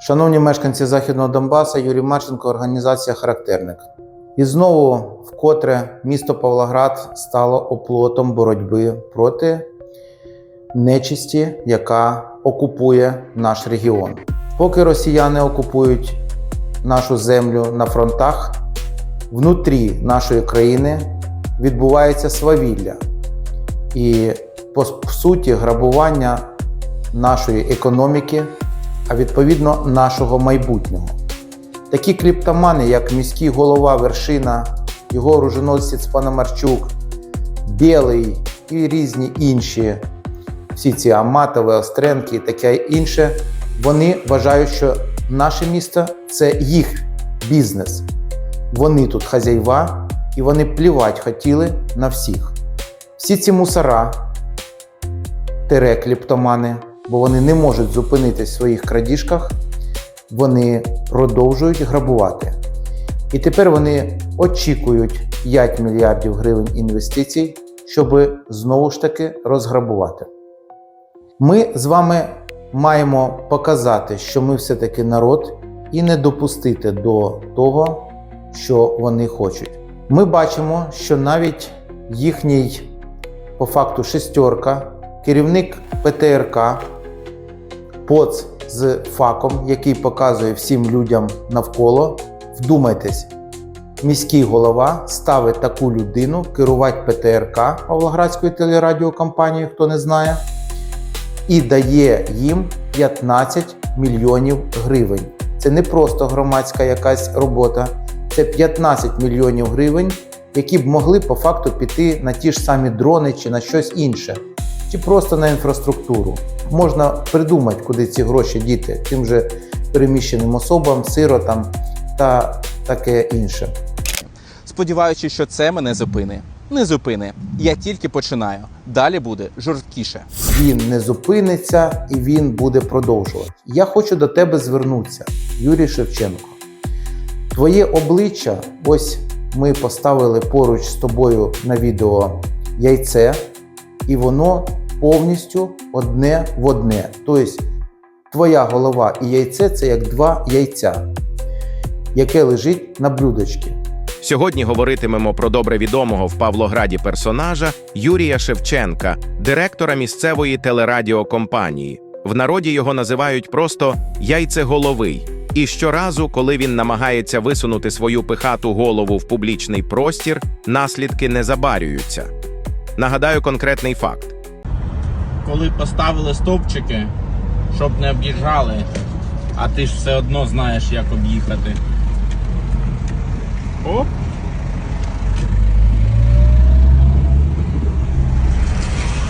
Шановні мешканці Західного Донбаса, Юрій Марченко, організація Характерник. І знову вкотре місто Павлоград стало оплотом боротьби проти нечисті, яка окупує наш регіон. Поки росіяни окупують нашу землю на фронтах, внутрі нашої країни відбувається свавілля і по суті грабування нашої економіки, а відповідно нашого майбутнього. Такі кліптомани, як міський голова Вершина, його оруженосець Пономарчук, Білий і різні інші, всі ці Аматови, Остренки і таке інше, вони вважають, що наше місто це їх бізнес. Вони тут хазяйва, і вони плівать хотіли на всіх. Всі ці мусора, тере кліптомани, бо вони не можуть зупинитись в своїх крадіжках, вони продовжують грабувати. І тепер вони очікують 5 мільярдів гривень інвестицій, щоб знову ж таки розграбувати. Ми з вами маємо показати, що ми все-таки народ, і не допустити до того, що вони хочуть. Ми бачимо, що навіть їхній, по факту, шестерка, керівник ПТРК, ПОЦ з факом, який показує всім людям навколо, вдумайтесь, міський голова ставить таку людину керувати ПТРК Павлоградської телерадіокомпанії, хто не знає, і дає їм 15 мільйонів гривень. Це не просто громадська якась робота, це 15 мільйонів гривень, які б могли по факту піти на ті ж самі дрони чи на щось інше, чи просто на інфраструктуру. Можна придумати, куди ці гроші діти тим же переміщеним особам, сиротам та таке інше. Сподіваючись, що це мене зупини. Не зупини. Я тільки починаю. Далі буде жорсткіше. Він не зупиниться і він буде продовжувати. Я хочу до тебе звернутися, Юрій Шевченко. Твоє обличчя, ось ми поставили поруч з тобою на відео яйце, і воно повністю одне в одне. Тобто, твоя голова і яйце це як два яйця, яке лежить на блюдечці. Сьогодні говоритимемо про добре відомого в Павлограді персонажа Юрія Шевченка, директора місцевої телерадіокомпанії. В народі його називають просто яйцеголовий. І щоразу, коли він намагається висунути свою пихату голову в публічний простір, наслідки не забарюються. Нагадаю конкретний факт. Коли поставили стовпчики, щоб не об'їжджали, а ти ж все одно знаєш, як об'їхати. Оп.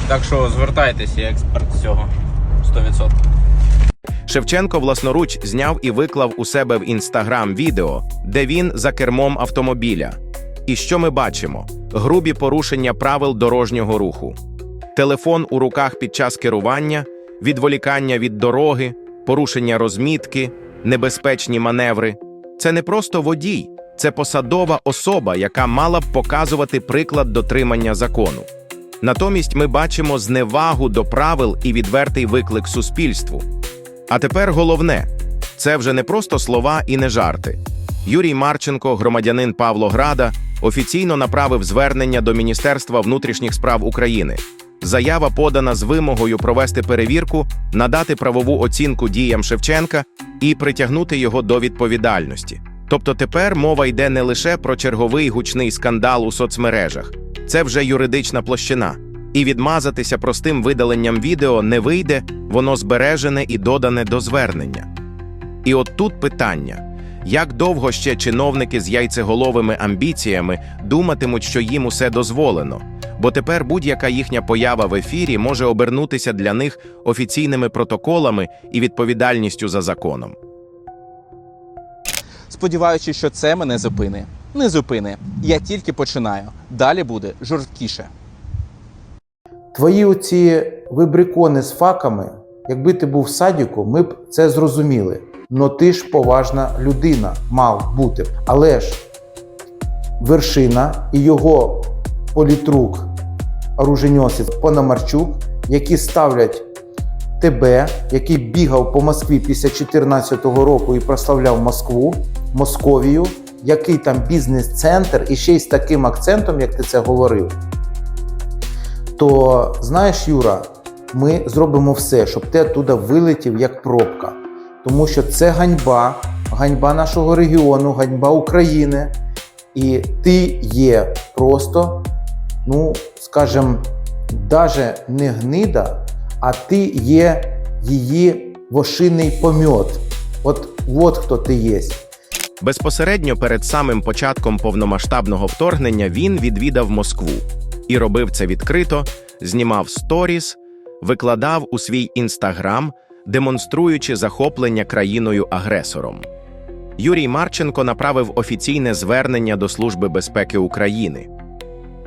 Так що звертайтеся, я експерт цього 100%. Шевченко власноруч зняв і виклав у себе в інстаграм відео, де він за кермом автомобіля. І що ми бачимо? Грубі порушення правил дорожнього руху, телефон у руках під час керування, відволікання від дороги, порушення розмітки, небезпечні маневри. Це не просто водій, це посадова особа, яка мала б показувати приклад дотримання закону. Натомість ми бачимо зневагу до правил і відвертий виклик суспільству. А тепер головне це вже не просто слова і не жарти. Юрій Марченко, громадянин Павлограда, офіційно направив звернення до Міністерства внутрішніх справ України. Заява подана з вимогою провести перевірку, надати правову оцінку діям Шевченка і притягнути його до відповідальності. Тобто тепер мова йде не лише про черговий гучний скандал у соцмережах, це вже юридична площина. І відмазатися простим видаленням відео не вийде, воно збережене і додане до звернення. І от тут питання: як довго ще чиновники з яйцеголовими амбіціями думатимуть, що їм усе дозволено? Бо тепер будь-яка їхня поява в ефірі може обернутися для них офіційними протоколами і відповідальністю за законом. Сподіваючись, що це мене зупини. Не зупини. Я тільки починаю. Далі буде жорсткіше. Твої оці вибрикони з факами, якби ти був в садіку, ми б це зрозуміли. Но ти ж поважна людина мав бути. Але ж вершина і його політрук, оруженосець Пономарчук, які ставлять тебе, який бігав по Москві після 2014 року і прославляв Москву, Московію, який там бізнес-центр, і ще й з таким акцентом, як ти це говорив, то знаєш, Юра, ми зробимо все, щоб ти оттуда вилетів як пробка. Тому що це ганьба, ганьба нашого регіону, ганьба України. І ти є просто, ну, скажімо, даже не гнида, а ти є її вошиний помьот. От, от хто ти є. Безпосередньо перед самим початком повномасштабного вторгнення він відвідав Москву і робив це відкрито, знімав сторіс, викладав у свій інстаграм, демонструючи захоплення країною-агресором. Юрій Марченко направив офіційне звернення до Служби безпеки України.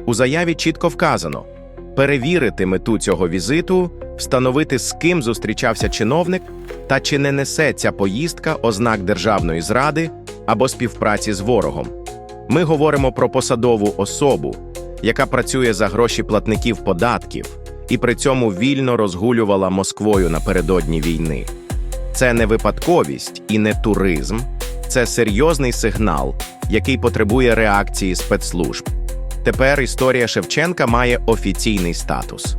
У заяві чітко вказано перевірити мету цього візиту, встановити, з ким зустрічався чиновник та чи не несе ця поїздка ознак державної зради або співпраці з ворогом. Ми говоримо про посадову особу, яка працює за гроші платників податків і при цьому вільно розгулювала Москвою напередодні війни. Це не випадковість і не туризм, це серйозний сигнал, який потребує реакції спецслужб. Тепер історія Шевченка має офіційний статус.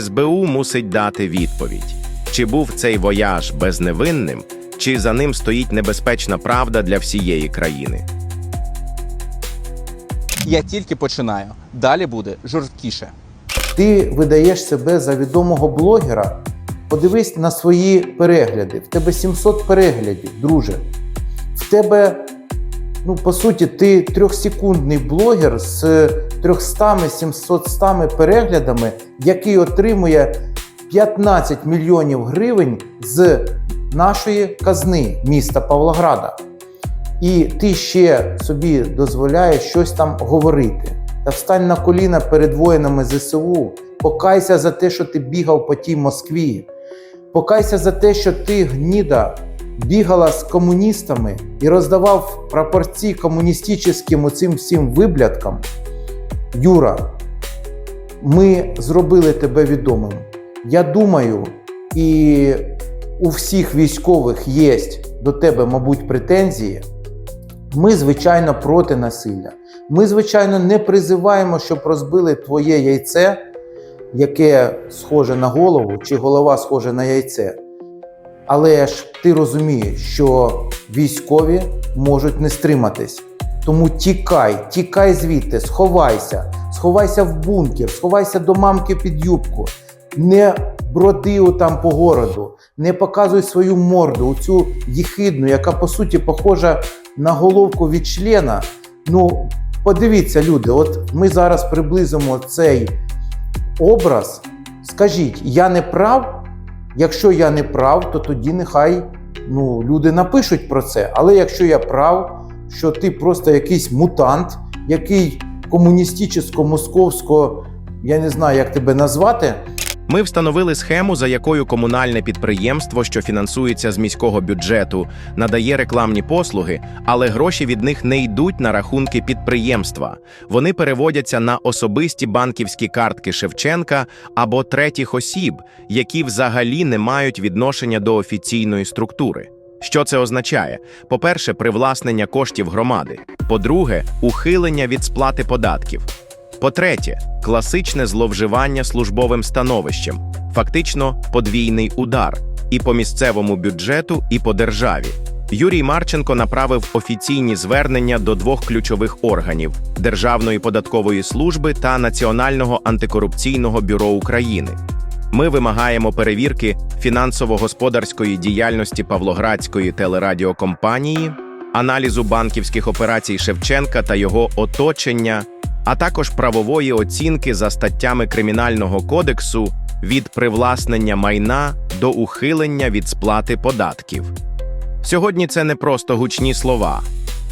СБУ мусить дати відповідь: чи був цей вояж безневинним, чи за ним стоїть небезпечна правда для всієї країни. Я тільки починаю. Далі буде жорсткіше. Ти видаєш себе за відомого блогера. Подивись на свої перегляди. В тебе 700 переглядів, друже. В тебе, ну, по суті, ти трьохсекундний блогер з 300-700 переглядами, який отримує 15 мільйонів гривень з нашої казни міста Павлограда. І ти ще собі дозволяєш щось там говорити. Та встань на коліна перед воїнами ЗСУ, покайся за те, що ти бігав по тій Москві. Покайся за те, що ти, гніда, бігала з комуністами і роздавав прапорці комуністичним оцим всім виблядкам. Юра, ми зробили тебе відомим. Я думаю, і у всіх військових є до тебе, мабуть, претензії. Ми, звичайно, проти насилля. Ми, звичайно, не призиваємо, щоб розбили твоє яйце, яке схоже на голову, чи голова схожа на яйце. Але ж ти розумієш, що військові можуть не стриматись. Тому тікай, тікай звідти, сховайся, сховайся в бункер, сховайся до мамки під юбку. Не броди там по городу, не показуй свою морду, оцю їхидну, яка по суті похожа на головку від члена. Ну, подивіться, люди, от ми зараз приблизимо цей образ. Скажіть, я не прав? Якщо я не прав, то тоді нехай ну, люди напишуть про це. Але якщо я прав, що ти просто якийсь мутант, який комуністичсько-московсько, я не знаю, як тебе назвати, Ми встановили схему, за якою комунальне підприємство, що фінансується з міського бюджету, надає рекламні послуги, але гроші від них не йдуть на рахунки підприємства. Вони переводяться на особисті банківські картки Шевченка або третіх осіб, які взагалі не мають відношення до офіційної структури. Що це означає? По-перше, привласнення коштів громади. По-друге, ухилення від сплати податків. По-третє, класичне зловживання службовим становищем, фактично подвійний удар і по місцевому бюджету, і по державі. Юрій Марченко направив офіційні звернення до двох ключових органів Державної податкової служби та Національного антикорупційного бюро України. Ми вимагаємо перевірки фінансово-господарської діяльності Павлоградської телерадіокомпанії, аналізу банківських операцій Шевченка та його оточення, а також правової оцінки за статтями Кримінального кодексу від привласнення майна до ухилення від сплати податків. Сьогодні це не просто гучні слова,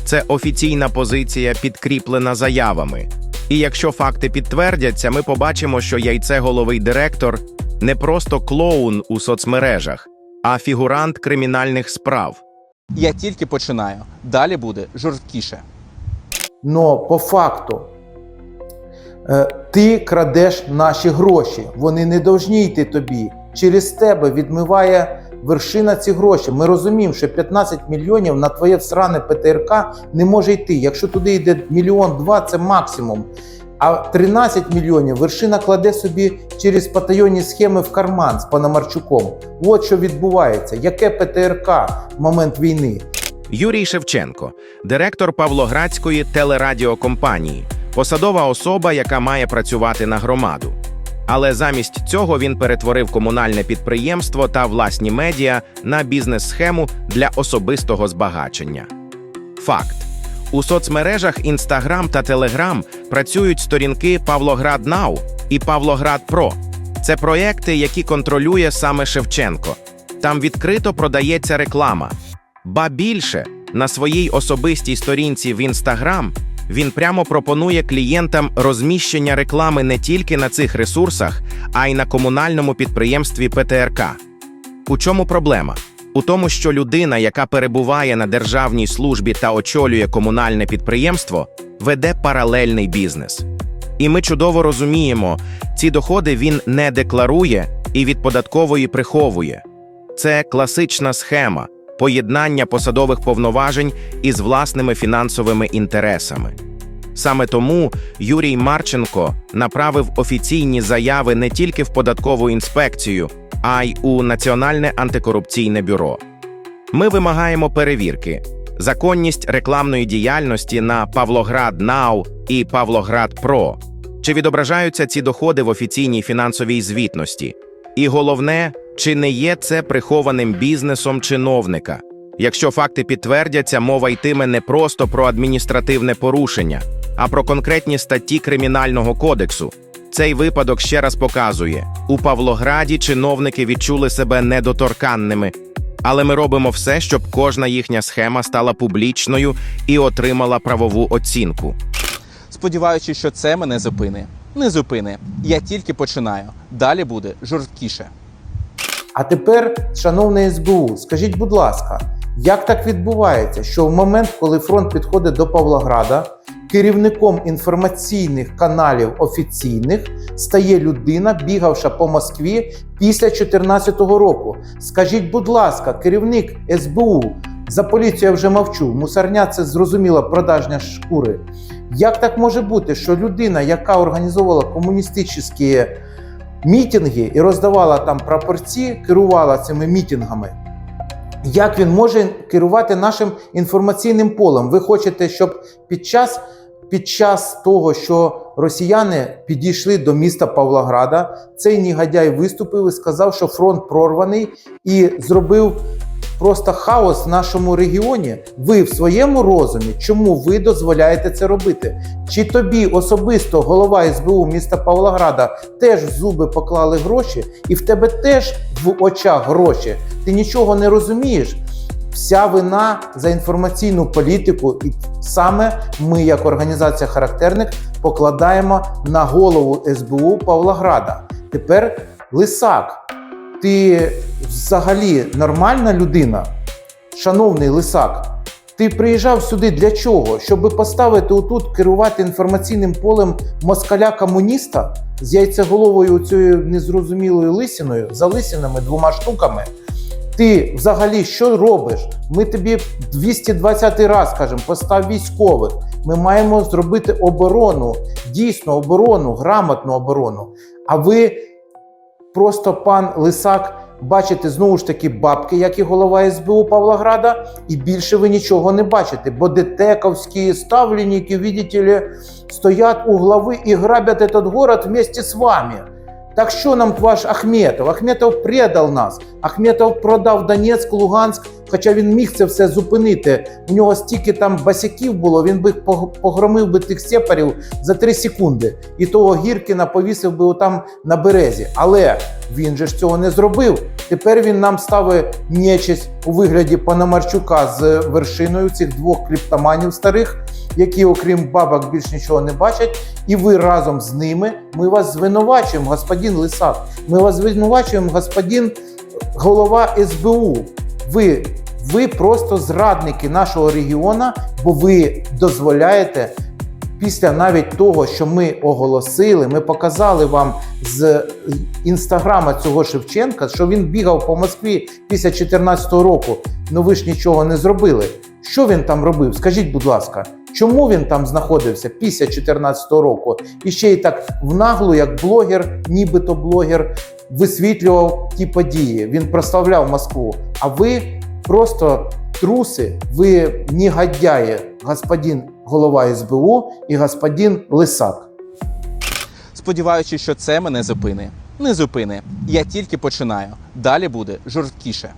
це офіційна позиція, підкріплена заявами. І якщо факти підтвердяться, ми побачимо, що яйцеголовий директор не просто клоун у соцмережах, а фігурант кримінальних справ. Я тільки починаю. Далі буде жорсткіше. Но по факту ти крадеш наші гроші. Вони не повинні йти тобі через тебе відмиває вершина ці гроші. Ми розуміємо, що 15 мільйонів на твоє всране ПТРК не може йти. Якщо туди йде мільйон два, це максимум. А 13 мільйонів вершина кладе собі через потайонні схеми в карман з Пономарчуком. От що відбувається. Яке ПТРК в момент війни? Юрій Шевченко, директор Павлоградської телерадіокомпанії, посадова особа, яка має працювати на громаду. Але замість цього він перетворив комунальне підприємство та власні медіа на бізнес-схему для особистого збагачення. Факт: у соцмережах Instagram та Telegram працюють сторінки Павлоград Нау і Павлоград Про. Це проекти, які контролює саме Шевченко. Там відкрито продається реклама. Ба більше на своїй особистій сторінці в Instagram він прямо пропонує клієнтам розміщення реклами не тільки на цих ресурсах, а й на комунальному підприємстві ПТРК. У чому проблема? У тому, що людина, яка перебуває на державній службі та очолює комунальне підприємство, веде паралельний бізнес. І ми чудово розуміємо, ці доходи він не декларує і від податкової приховує. Це класична схема поєднання посадових повноважень із власними фінансовими інтересами. Саме тому Юрій Марченко направив офіційні заяви не тільки в податкову інспекцію, а й у Національне антикорупційне бюро. Ми вимагаємо перевірки, законність рекламної діяльності на Павлоград Нау і Павлоград Про. Чи відображаються ці доходи в офіційній фінансовій звітності? І головне, чи не є це прихованим бізнесом чиновника? Якщо факти підтвердяться, мова йтиме не просто про адміністративне порушення, а про конкретні статті Кримінального кодексу. Цей випадок ще раз показує: у Павлограді чиновники відчули себе недоторканними, але ми робимо все, щоб кожна їхня схема стала публічною і отримала правову оцінку. Сподіваючись, що це мене зупини. Не зупини. Я тільки починаю. Далі буде жорсткіше. А тепер, шановне СБУ, скажіть, будь ласка, як так відбувається, що в момент, коли фронт підходить до Павлограда, керівником інформаційних каналів офіційних стає людина, бігавша по Москві після 2014 року? Скажіть, будь ласка, керівник СБУ, за поліцію я вже мовчу, мусорня це зрозуміло продажня шкури. Як так може бути, що людина, яка організовувала комуністичні мітинги і роздавала там прапорці, керувала цими мітингами. Як він може керувати нашим інформаційним полем? Ви хочете, щоб під час, під час того, що росіяни підійшли до міста Павлограда, цей негодяй виступив і сказав, що фронт прорваний, і зробив просто хаос в нашому регіоні. Ви в своєму розумі, чому ви дозволяєте це робити? Чи тобі особисто голова СБУ міста Павлограда теж в зуби поклали гроші, і в тебе теж в очах гроші? Ти нічого не розумієш? Вся вина за інформаційну політику, і саме ми, як організація характерник, покладаємо на голову СБУ Павлограда. Тепер Лисак, ти взагалі нормальна людина? Шановний Лисак, ти приїжджав сюди для чого? Щоб поставити отут керувати інформаційним полем москаля-комуніста з яйцеголовою цією незрозумілою лисіною, за лисінами двома штуками. Ти взагалі що робиш? Ми тобі 220 раз кажемо, постав військових. Ми маємо зробити оборону, дійсно оборону, грамотну оборону. А ви просто пан Лисак бачите знову ж таки бабки, як і голова СБУ Павлограда, і більше ви нічого не бачите, бо детековські ставленники, видите ли, стоять у глави і грабять этот город вместе з вами. Так що нам ваш Ахметов? Ахметов предав нас. Ахметов продав Донецьк, Луганськ, хоча він міг це все зупинити. У нього стільки там басяків було, він би пог- погромив би тих сепарів за 3 секунди. І того Гіркіна повісив би отам на березі. Але він же ж цього не зробив. Тепер він нам ставить нечисть у вигляді Пономарчука з вершиною цих двох кліптоманів старих, які, окрім бабок, більш нічого не бачать. І ви разом з ними ми вас звинувачуємо, господин Лисак. Ми вас звинувачуємо, господин голова СБУ. Ви, ви просто зрадники нашого регіону, бо ви дозволяєте після навіть того, що ми оголосили, ми показали вам з інстаграма цього Шевченка, що він бігав по Москві після 2014 року. Ну ви ж нічого не зробили. Що він там робив? Скажіть, будь ласка, чому він там знаходився після 2014 року? І ще й так в наглу, як блогер, нібито блогер, висвітлював ті події. Він прославляв Москву. А ви просто труси, ви негодяї, господин голова СБУ і господин Лисак. Сподіваючись, що це мене зупини. Не зупини. Я тільки починаю. Далі буде жорсткіше.